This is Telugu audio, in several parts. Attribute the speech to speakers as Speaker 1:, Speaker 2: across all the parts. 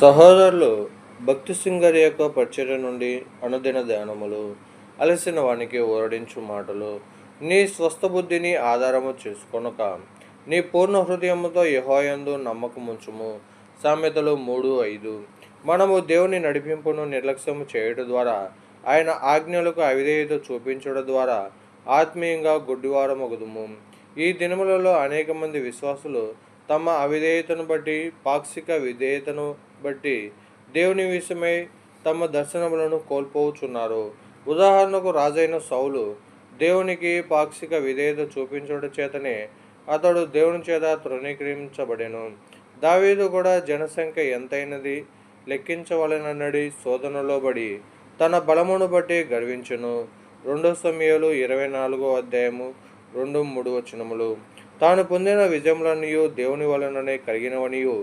Speaker 1: సహోదరులు భక్తి సింగర్ యొక్క పరిచర్య నుండి అనుదిన ధ్యానములు అలసిన వానికి ఓరడించు మాటలు నీ స్వస్థ బుద్ధిని ఆధారము చేసుకొనక నీ పూర్ణ హృదయముతో యహోయందు నమ్మకముంచుము సామెతలు మూడు ఐదు. మనము దేవుని నడిపింపును నిర్లక్ష్యము చేయడం ద్వారా ఆయన ఆజ్ఞలకు అవిధేయత చూపించడం ద్వారా ఆత్మీయంగా గుడ్డివారమగుదుము. ఈ దినములలో అనేక మంది విశ్వాసులు తమ అవిధేయతను బట్టి పాక్షిక విధేయతను బట్టి దేవుని విషయమై తమ దర్శనములను కోల్పోవచ్చున్నారు ఉదాహరణకు రాజైన సౌలు దేవునికి పాక్షిక విధేయత చూపించడం చేతనే అతడు దేవుని చేత తృణీకరించబడెను. దావీదు కూడా జనసంఖ్య ఎంతైనది లెక్కించవలనన్నడి శోధనలో పడి తన బలమును బట్టి గర్వించును. రెండో సమయాలు ఇరవై నాలుగో అధ్యాయము రెండు మూడు వచనములు. తాను పొందిన విజయములనియు దేవుని వలననే కలిగినవనియు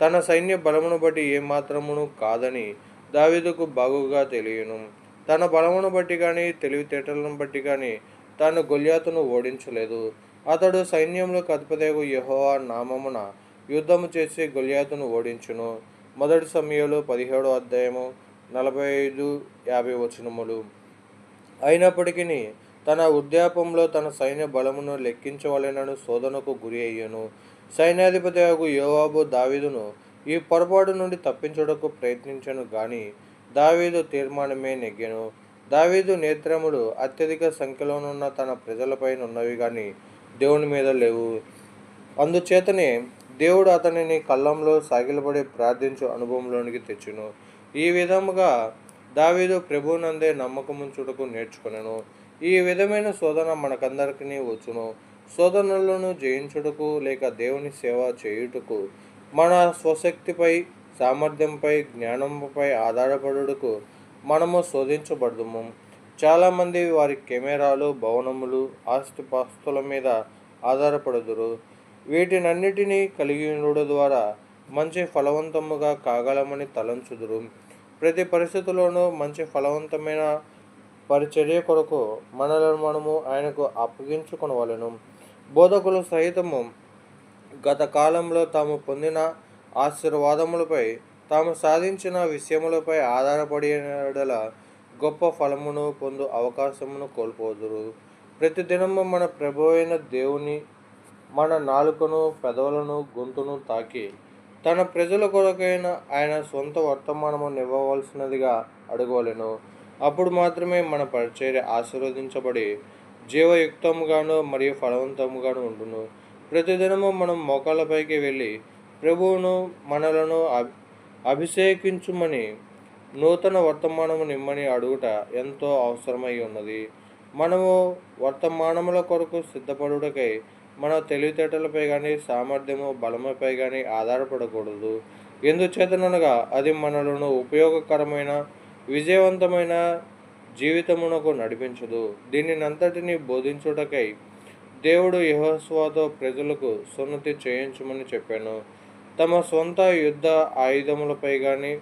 Speaker 1: తన సైన్య బలమును బట్టి ఏమాత్రమును కాదని దావీదుకు బాగుగా తెలియను. తన బలమును బట్టి కానీ తెలివితేటలను బట్టి కానీ తాను గొల్యాతును ఓడించలేదు. అతడు సైన్యంలో అధిపతగు యహోవా నామమున యుద్ధము చేసి గొల్యాతును ఓడించును. మొదటి సమయంలో పదిహేడో అధ్యాయము నలభై ఐదు యాభై వచనములు. అయినప్పటికీ తన వృద్ధాపంలో తన సైన్య బలమును లెక్కించవలెనను శోధనకు గురి అయ్యను. సైన్యాధిపతి యోవాబు దావీదును ఈ పొరపాటు నుండి తప్పించుటకు ప్రయత్నించను గాని దావీదు తీర్మానమే నెగ్గెను. దావీదు నేత్రములు అత్యధిక సంఖ్యలోనున్న తన ప్రజలపైన ఉన్నవి కానీ దేవుని మీద లేవు. అందుచేతనే దేవుడు అతనిని కళ్ళంలో సాగిలపడి ప్రార్థించు అనుభవంలోనికి తెచ్చును. ఈ విధముగా దావీదు ప్రభునందే నమ్మకముంచుటకు నేర్చుకునేను. ఈ విధమైన శోధన మనకందరికీ వచ్చును. శోధనలను జయించుటకు లేక దేవుని సేవ చేయుటకు మన స్వశక్తిపై సామర్థ్యంపై జ్ఞానంపై ఆధారపడుటకు మనము శోధించబడదుము. చాలామంది వారి కెమెరాలు భవనములు ఆస్తిపాస్తుల మీద ఆధారపడుదురు. వీటినన్నిటినీ కలిగి ఉండడం ద్వారా మంచి ఫలవంతముగా కాగలమని తలంచుదురు. ప్రతి పరిస్థితిలోనూ మంచి ఫలవంతమైన పరిచర్య కొరకు మనలను మనము ఆయనకు అప్పగించుకొనవలెను. బోధకులు సహితము గత కాలంలో తాము పొందిన ఆశీర్వాదములపై తాము సాధించిన విషయములపై ఆధారపడినడల గొప్ప ఫలమును పొందు అవకాశమును కోల్పోదురు. ప్రతి దినము మన ప్రభు అయిన దేవుని మన నాలుకను పెదవులను గొంతును తాకి తన ప్రజల కొరకైన ఆయన సొంత వర్తమానము నివ్వవలసినదిగా అడగవలను. అప్పుడు మాత్రమే మన పరిచర్య ఆశీర్వదించబడి జీవయుక్తముగాను మరియు ఫలవంతముగాను ఉండును. ప్రతిదినము మనం మోకాళ్ళపైకి వెళ్ళి ప్రభువును మనలను అభి అభిషేకించుమని నూతన వర్తమానము నిమ్మని అడుగుట ఎంతో అవసరమై ఉన్నది. మనము వర్తమానముల కొరకు సిద్ధపడుటకై మన తెలివితేటలపై కానీ సామర్థ్యము బలముపై కానీ ఆధారపడకూడదు. ఎందుచేతనగా అది మనలను ఉపయోగకరమైన విజయవంతమైన జీవితమునకు నడిపించదు. దీనినంతటిని బోధించుటకై దేవుడు యహోస్వాతో ప్రజలకు సున్నతి చేయించమని చెప్పాను. తమ సొంత యుద్ధ ఆయుధములపై కానీ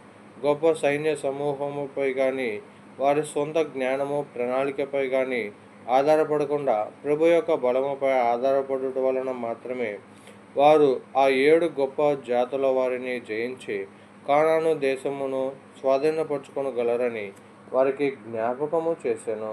Speaker 1: గొప్ప సైన్య సమూహముపై కానీ వారి సొంత జ్ఞానము ప్రణాళికపై కానీ ఆధారపడకుండా ప్రభు యొక్క బలముపై ఆధారపడుట వలన మాత్రమే వారు ఆ ఏడు గొప్ప జాతుల వారిని జయించి కానాను దేశమును స్వాధీనపరచుకొనగలరని వారికి జ్ఞాపకము చేశాను.